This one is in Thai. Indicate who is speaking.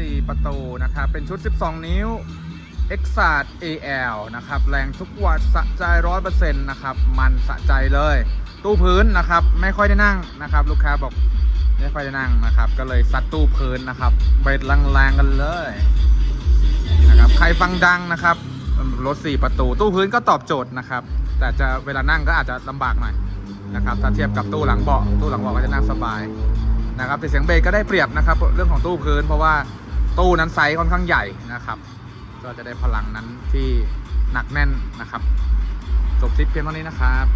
Speaker 1: 4 ประตูนะครับ เป็นชุด 12 นิ้ว e x a d AL นะครับ แรงทุกวัตต์สะใจ100%นะครับ มันสะใจเลย ตู้พื้นนะครับ ไม่ค่อยได้นั่งนะครับ ลูกค้าบอกไม่ค่อยได้นั่งนะครับ ก็เลยซัดตู้พื้นนะครับเบรดแรงๆกันเลยนะครับ ใครฟังดังนะครับ รถ 4 ประตู ตู้พื้นก็ตอบโจทย์นะครับ แต่จะเวลานั่งก็อาจจะลำบากหน่อยนะครับ ถ้าเทียบกับตู้หลังเบาะ ตู้หลังเบาะก็จะนั่งสบาย นะครับแต่เสียงเบรกก็ได้เปรียบนะครับ เรื่องของตู้พื้น เพราะว่าตู้นั้นไซส์ค่อนข้างใหญ่นะครับ ก็จะได้พลังนั้นที่หนักแน่นนะครับจบคลิปเพียงเท่านี้นะครับ